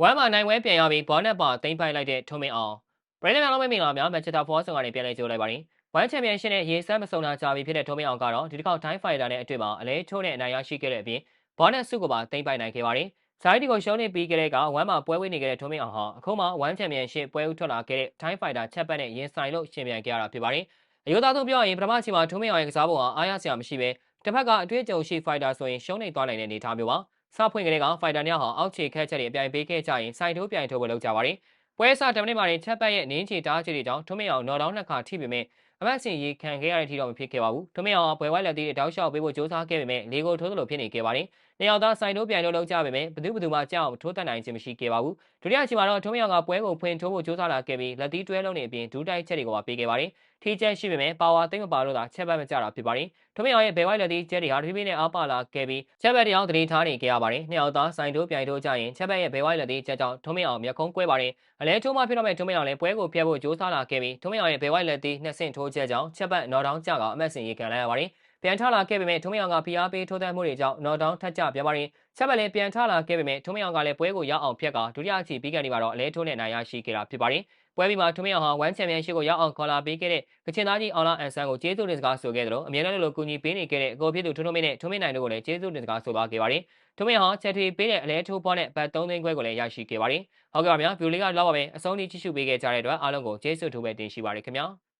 ဝမ်းမှာနိုင်ဝဲပြန်ရပြီးဘောနက်ပါသိမ်းပိုက်လိုက်တဲ့ထုံးမင်းအောင်ပရိသတ်များလုံးမင်္ဂလာများမန်ချက်စတာဖောဆောင်ကနေပြန်လည်ကြိုလိုက်ပါတယ်ဝမ်းချန်ပီယံရှင်းနဲ့ရေစမ်းမစုံတာကြာပြီဖြစ်တဲ့ထုံးမင်းအောင်ကတော့ဒီတစ်ခေါက်တိုင်းဖိုင်တာနဲ့အတွေ့မှာအလဲချိုးနဲ့အနိုင်ရရှိခဲ့တဲ့အပြင်ဘောနက်စုကိုပါသိမ်းပိုက်နိုင်ခဲ့ပါတယ်ဇိုင်းဒီကိုရှုံးနေပြီးကြတဲ့ကဝမ်းမှာပွဲဝေးနေခဲ့တဲ့ထုံးမင်းအောင်ဟာအခုမှဝမ်းချန်ပီယံရှင်းပွဲဦးထွက်လာခဲ့တဲ့တိုင်းဖိုင်တာချက်ပတ်နဲ့ရင်ဆိုင်လို့ရှင်ပြန်ခဲ့ရတာဖြစ်ပါတယ်အယိုသားတို့ပြောရင်ပထမချိန်မှာထုံးမင်းအောင်ရဲ့ကစားပုံဟာအားရစရာမရှိပဲတစ်ဖက်ကအတွေ့အကြုံရှိဖိုင်တာဆိုရင်ရှုံးနေသွားနိုင်တဲ့အနေအထားမျိုးပါ စဖွင့်ကလေးကဖိုင်တာညဟာအောက်ခြေခက်ချက်တွေအပြိုင်ပေးခဲ့ကြရင်စိုက်ထိုးပြိုင်ထိုးပွဲလုပ်ကြပါတယ်။ပွဲစားတမနစ်မှာချက်ပတ်ရဲ့နင်းချီတားချီတွေကြောင့်ထွမင်းအောင်နော်တောင်းနှစ်ခါထိပေမဲ့ အမတ်စင်ရေးခံခဲ့ရတဲ့ထိတော့မဖြစ်ခဲ့ပါဘူး။ထွမင်းအောင်ပွဲဝိုင်းလက်သေးတောက်လျှောက်ပေးဖို့စ조사ခဲ့ပေမဲ့လေကိုထိုးသလိုဖြစ်နေခဲ့ပါတယ်။နေရောက်သားစိုက်ထိုးပြိုင်ထိုးလုပ်ကြပေမဲ့ဘသူဘသူမှကြောက်အောင်ထိုးတက်နိုင်ခြင်းမရှိခဲ့ပါဘူး။ဒုတိယအချိန်မှာတော့ထွမင်းအောင်ကပွဲကိုဖွင့်ထိုးဖို့စ조사လာခဲ့ပြီးလက်သီးတွဲလုံးနေအပြင်ဒူးတိုက်ချက်တွေကိုပါပေးခဲ့ပါတယ်။ထီချက်ရှိပေမဲ့ပါဝါသိမ့်မပါလို့သာချက်ပတ်မကြတာဖြစ်ပါတယ်။ထွမင်းအောင်ရဲ့ဘယ်ဝိုင်းလက်သီးချက်တွေဟာတဖြည်းဖြည်းနဲ့အားပါလာခဲ့ပြီးချက်ပတ်တရားတတိထားနေခဲ့ရပါတယ်။နှစ်ယောက်သားစိုက်ထိုးပြိုင်ထိုးကြရင်ချက်ပတ်ရဲ့ဘယ်ဝိုင်းလက်သီးချက်ကြောင့်ထွမင်းအောင်မျက်ခုံးကွဲပါတယ်။အလဲထိုးမှဖြစ်တော့မဲ့ထွမင်းအောင်လည်းပွဲကိုဖျက်ဖို့စ조사လာခဲ့ပြီးထွမင်းအောင်ရဲ့ဘယ်ဝိုင်းလက်သီးနှစ်ဆင့်ထိုး ချက်ကြောင့်ချက်ပတ်နော်တောင်းကြကအမတ်စင်ရေးခံလိုက်ရပါတယ်။ပြန်ထလာခဲ့ပေမဲ့ထုံးမအောင်ကဖိအားပေးထိုးတမ်းမှုတွေကြောင့်နော်ဒေါင်းထက်ကြပြပါတယ်။ချက်ပတ်လည်းပြန်ထလာခဲ့ပေမဲ့ထုံးမအောင်ကလည်းပွဲကိုရောက်အောင်ဖျက်ကဒုတိယအချီပြီးကန်ဒီမှာတော့အလဲထိုးနဲ့နိုင်ရရှိခဲ့တာဖြစ်ပါတယ်။ပွဲပြီးမှာထုံးမအောင်ဟာဝမ်ချန်ပီယံရှစ်ကိုရောက်အောင်ခေါ်လာပေးခဲ့တဲ့ကချင်သားကြီးအောင်လာအန်ဆန်ကိုကျေးဇူးတင်စကားဆိုခဲ့သလိုအမြဲတမ်းလိုကူညီပေးနေခဲ့တဲ့အကိုဖြစ်သူထုံးထုံးမင်းနဲ့ထုံးမင်းနိုင်တို့ကိုလည်းကျေးဇူးတင်စကားဆိုပါခဲ့ပါတယ်။ထုံးမင်းဟာချက်ထွေပေးတဲ့အလဲထိုးပေါ်နဲ့ဘတ်3သိန်းခွဲကိုလည်းရရှိခဲ့ပါတယ်။ဟုတ်ကဲ့ပါဗျာဗီဒီယိုလေးကတော့ပါပဲအဆုံးထိကြည့်ရှုပေးခဲ့ကြတဲ့အတွက်အားလုံးကိုကျေးဇူးထူးပဲတင်ရှိပါရခင်ဗျာ။